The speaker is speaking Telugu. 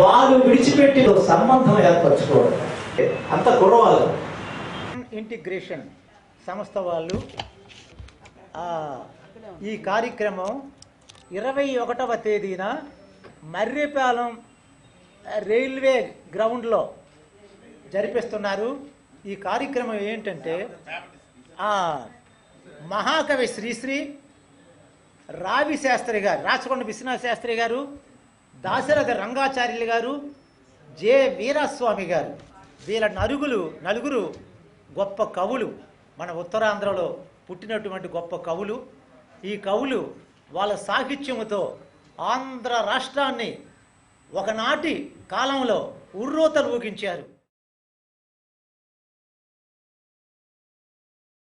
వాళ్ళు విడిచిపెట్టి సంబంధం ఏర్పరచుకోవడం అంత గొడవలు ఇంటిగ్రేషన్ సంస్థ వాళ్ళు ఈ కార్యక్రమం ఇరవై ఒకటవ తేదీన మర్రిపాలెం రైల్వే గ్రౌండ్లో జరిపిస్తున్నారు. ఈ కార్యక్రమం ఏంటంటే మహాకవి శ్రీశ్రీ రావి శాస్త్రి గారు రాచకొండ విశ్వనాథ శాస్త్రి గారు దాశరథ రంగాచార్యులు గారు జె వీరాస్వామి గారు. వీళ్ళ నలుగురు నలుగురు గొప్ప కవులు. మన ఉత్తరాంధ్రలో పుట్టినటువంటి గొప్ప కవులు. ఈ కవులు వాళ్ళ సాహిత్యముతో ఆంధ్ర రాష్ట్రాన్ని ఒకనాటి కాలంలో ఉర్రోతలు ఊగించారు.